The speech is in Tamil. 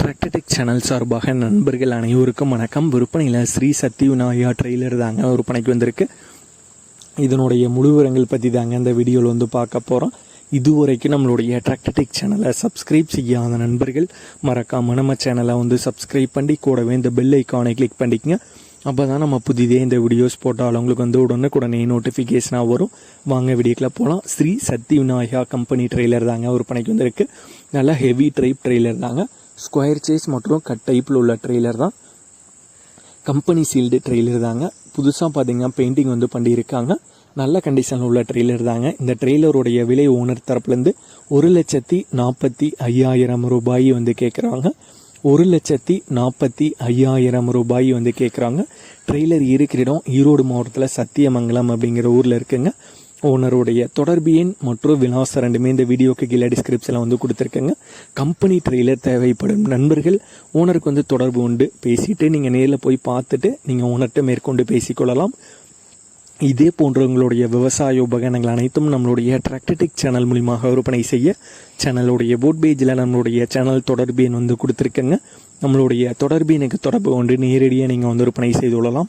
டிராக்டடிக் சேனல் சார்பாக நண்பர்கள் அனைவருக்கும் வணக்கம். விற்பனையில் ஸ்ரீ சக்தி விநாயகா ட்ரெய்லர் தாங்க விற்பனைக்கு வந்திருக்கு. இதனுடைய முழு விவரங்கள் பற்றி தாங்க இந்த வீடியோவில் வந்து பார்க்க போகிறோம் இதுவரைக்கும் நம்மளுடைய ட்ராக்டடிக் சேனலை சப்ஸ்கிரைப் செய்யாத நண்பர்கள் மறக்காம நம்ம சேனலை வந்து சப்ஸ்கிரைப் பண்ணி கூடவே இந்த பெல் ஐக்கானை கிளிக் பண்ணிக்கங்க. அப்போ தான் நம்ம புதிதே இந்த வீடியோஸ் போட்டாலும் உங்களுக்கு வந்து உடனுக்குடனே நோட்டிஃபிகேஷனாக வரும். வாங்க வீடியோக்கில் போகலாம் ஸ்ரீ சக்தி விநாயகா கம்பெனி ட்ரெய்லர் தாங்க விற்பனைக்கு வந்திருக்கு. நல்லா ஹெவி ட்ரைப் ட்ரெய்லர் தாங்க. ஸ்கொயர் சேஸ் மற்றும் கட் டைப்பில் உள்ள ட்ரெய்லர் தான். கம்பெனி சீல்டு ட்ரெய்லர் தாங்க. புதுசாக பார்த்தீங்கன்னா பெயிண்டிங் வந்து பண்ணியிருக்காங்க. நல்ல கண்டிஷனில் உள்ள ட்ரெய்லர் தாங்க. இந்த ட்ரெய்லருடைய விலை ஓனர் தரப்புலேருந்து ஒரு லட்சத்தி நாற்பத்தி ஐயாயிரம் ரூபாய் வந்து கேட்குறாங்க ஒரு லட்சத்தி நாற்பத்தி ஐயாயிரம் ரூபாய் வந்து கேட்குறாங்க ட்ரெய்லர் இருக்கிற இடம் ஈரோடு மாவட்டத்தில் சத்தியமங்கலம் அப்படிங்கிற ஊரில் இருக்குங்க. ஓனருடைய தொடர்பு எண் மற்றும் விலாசம் ரெண்டுமே இந்த வீடியோக்கு கீழே டிஸ்கிரிப்ஷனில் வந்து கொடுத்துருக்கேங்க. கம்பெனி ட்ரெய்லர் தேவைப்படும் நண்பர்கள் ஓனருக்கு வந்து தொடர்பு உண்டு. பேசிட்டு நீங்கள் நேரில் போய் பார்த்துட்டு நீங்கள் ஓனர்கிட்ட மேற்கொண்டு பேசிக்கொள்ளலாம். இதே போன்ற உங்களுடைய விவசாய உபகரணங்கள் அனைத்தும் நம்மளுடைய டிராக்டடிக் சேனல் மூலியமாக விற்பனை செய்ய சேனலுடைய போட் பேஜில் நம்மளுடைய சேனல் தொடர்பு எண் வந்து கொடுத்துருக்கேங்க. நம்மளுடைய தொடர்பு எனக்கு தொடர்பு கொண்டு நேரடியாக நீங்கள் வந்து விற்பனை செய்து கொள்ளலாம்.